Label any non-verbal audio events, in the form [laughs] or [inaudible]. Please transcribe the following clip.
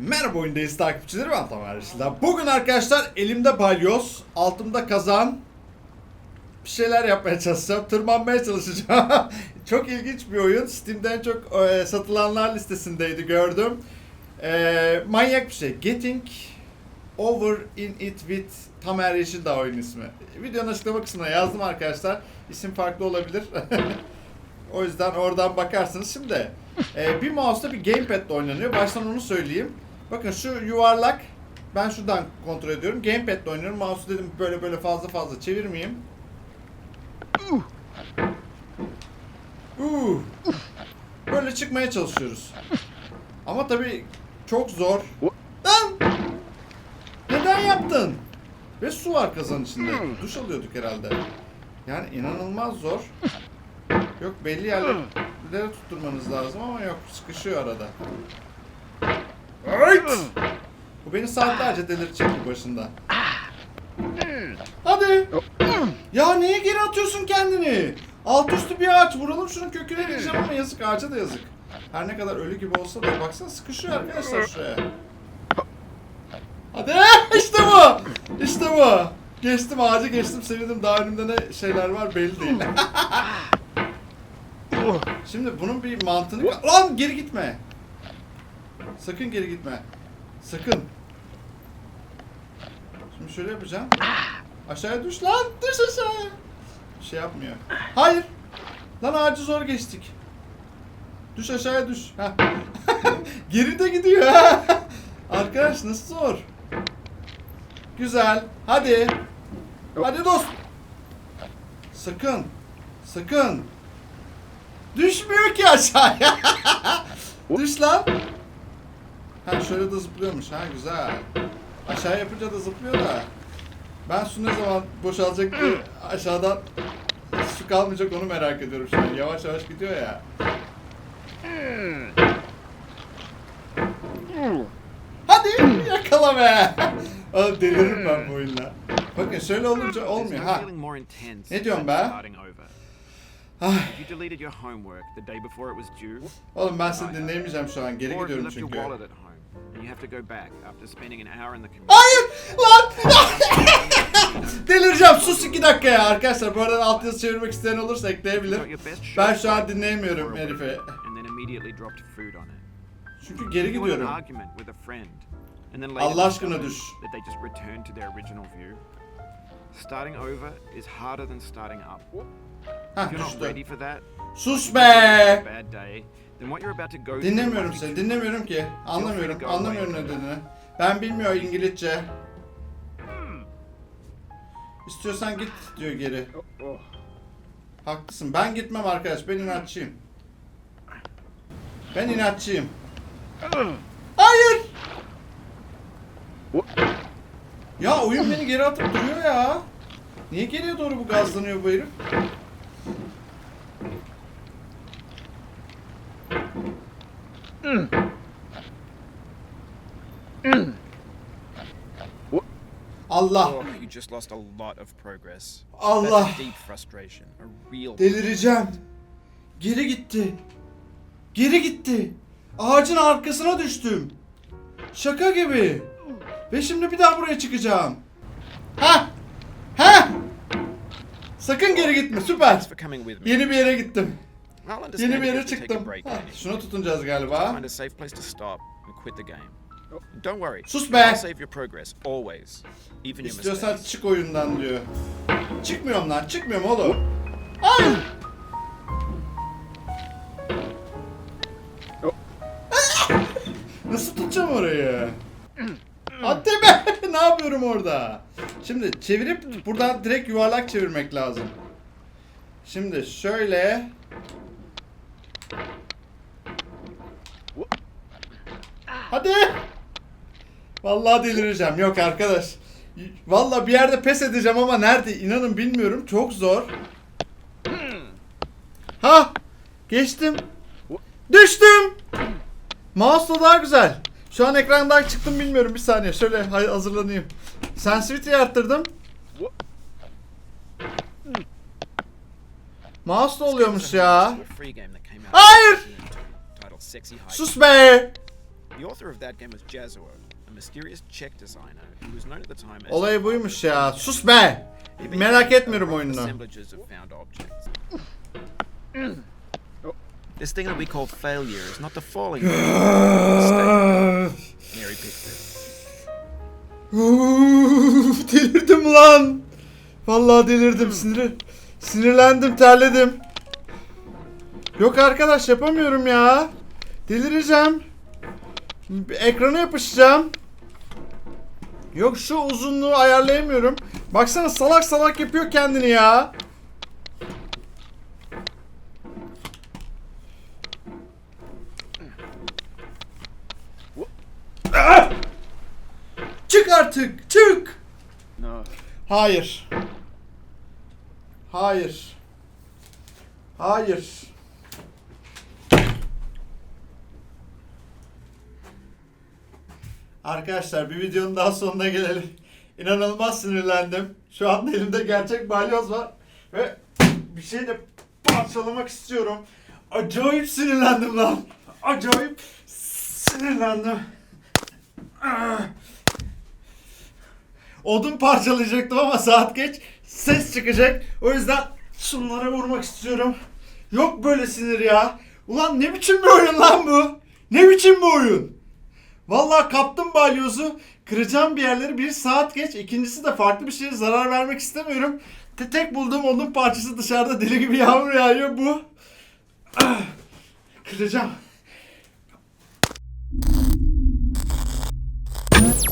Merhaba oyundayız takipçileri ben Tamer Işıl'da. Bugün arkadaşlar elimde balyoz, altımda kazan. Bir şeyler yapmaya çalışacağım, tırmanmaya çalışacağım. [laughs] çok ilginç bir oyun. Steam'den çok e, satılanlar listesindeydi gördüm. E, manyak bir şey. Getting Over in It with Tamer Yeşildağ oyun ismi. Videonun açıklama kısmına yazdım arkadaşlar. İsim farklı olabilir. [laughs] o yüzden oradan bakarsınız. Şimdi e, bir mouse'da bir gamepad'le oynanıyor. Baştan onu söyleyeyim. Bakın şu yuvarlak. Ben şuradan kontrol ediyorum. Gamepad'le oynuyorum. Mouse'u dedim böyle böyle fazla fazla çevirmeyeyim. Uh. Böyle çıkmaya çalışıyoruz. Ama tabii çok zor. Lan! Neden yaptın? Ve su var kazanın içinde. Duş alıyorduk herhalde. Yani inanılmaz zor. Yok belli yerlere tutturmanız lazım ama yok sıkışıyor arada. Bu beni saatlerce delirtecek bu başında. Hadi. Ya niye geri atıyorsun kendini? Alt üstü bir ağaç vuralım şunun köküne gideceğim ama yazık ağaca da yazık. Her ne kadar ölü gibi olsa da baksana sıkışıyor arkadaşlar şuraya. Hadi [laughs] işte bu. İşte bu. Geçtim ağacı geçtim sevindim daha önümde ne şeyler var belli değil. Şimdi bunun bir mantığını... Lan geri gitme. Sakın geri gitme. Sakın. Şimdi şöyle yapacağım. Aşağıya düş lan. Düş aşağıya. Şey yapmıyor. Hayır. Lan ağacı zor geçtik. Düş aşağıya düş. [laughs] Geri de gidiyor. Arkadaş nasıl zor. Güzel. Hadi. Hadi dost. Sakın. Sakın. Düşmüyor ki aşağıya. [laughs] Düş lan. Ha şöyle de zıplıyormuş. Ha güzel. Aşağı yapınca da zıplıyor da. Ben su ne zaman boşalacak diye aşağıdan su kalmayacak onu merak ediyorum şu an. Yavaş yavaş gidiyor ya. Hadi yakala be. [laughs] Oğlum deliririm ben bu oyunla. Bakın şöyle olunca olmuyor ha. Ne diyorsun be? Ay. Oğlum ben seni dinleyemeyeceğim şu an. Geri gidiyorum çünkü. And you have to go back after spending an hour in the. Hayır lan. [laughs] Delireceğim. Sus iki dakika ya arkadaşlar. Bu arada alt yazı çevirmek isteyen olursa ekleyebilir. Ben şu an dinleyemiyorum herifi. And then immediately dropped food on it. Çünkü geri You an gidiyorum. argument with a friend. And then later Allah aşkına discovered düş. that they just returned to their original view. Starting over is harder than starting up. Hah If you're not düştü. ready for that, Sus be. bad day, Dinlemiyorum seni. Dinlemiyorum ki. Anlamıyorum. Anlamıyorum ne dediğini. Ben bilmiyorum İngilizce. İstiyorsan git diyor geri. Haklısın. Ben gitmem arkadaş. Ben inatçıyım. Ben inatçıyım. Hayır. Ya oyun beni geri atıp duruyor ya. Niye geriye doğru bu gazlanıyor bu herif? Allah. Oh, you just lost a lot of progress. Allah. That's deep frustration. A real. Delireceğim. Geri gitti. Geri gitti. Ağacın arkasına düştüm. Şaka gibi. Ve şimdi bir daha buraya çıkacağım. Ha! Ha! Sakın geri gitme. Süper. Yeni bir yere gittim. Yeni bir yere çıktım. Ha, şuna tutunacağız galiba. Find a safe place to stop and quit the game. Don't worry. Sus be. Save your progress always, even your İstiyorsan çık oyundan diyor. Çıkmıyorum lan. Çıkmıyorum oğlum. Ay! Nasıl tutacağım orayı? Hadi be! [laughs] ne yapıyorum orada? Şimdi çevirip buradan direkt yuvarlak çevirmek lazım. Şimdi şöyle. Hadi! Vallahi delireceğim. Yok arkadaş. Vallahi bir yerde pes edeceğim ama nerede inanın bilmiyorum. Çok zor. Ha! Geçtim. Düştüm. Mouse'la daha güzel. Şu an ekrandan çıktım bilmiyorum bir saniye. Şöyle hazırlanayım. Sensitivity'yi arttırdım. Mouse da oluyormuş ya. Hayır! Sus be! The author of that game was Jazuo, a mysterious Czech designer who was known at the time as. Olayı buymuş ya. Sus be. Merak etmiyorum oyununu. Assemblages of found objects. This thing that we call failure is not the falling. [sighs] Mary. Uf, delirdim lan. Vallahi delirdim. Sinir sinirlendim, terledim. Yok arkadaş yapamıyorum ya. Delireceğim. Ekrana yapışacağım. Yok şu uzunluğu ayarlayamıyorum. Baksana salak salak yapıyor kendini ya. Çık artık, çık. Hayır. Hayır. Hayır. Arkadaşlar bir videonun daha sonuna gelelim. İnanılmaz sinirlendim. Şu anda elimde gerçek balyoz var. Ve bir şey de parçalamak istiyorum. Acayip sinirlendim lan. Acayip sinirlendim. Ah. Odun parçalayacaktım ama saat geç. Ses çıkacak. O yüzden şunlara vurmak istiyorum. Yok böyle sinir ya. Ulan ne biçim bir oyun lan bu? Ne biçim bir oyun? Vallahi kaptım balyozu. Kıracağım bir yerleri bir saat geç. İkincisi de farklı bir şeye zarar vermek istemiyorum. Te- Tek bulduğum odun parçası dışarıda deli gibi yağmur yağıyor bu. Ah, Kıracağım.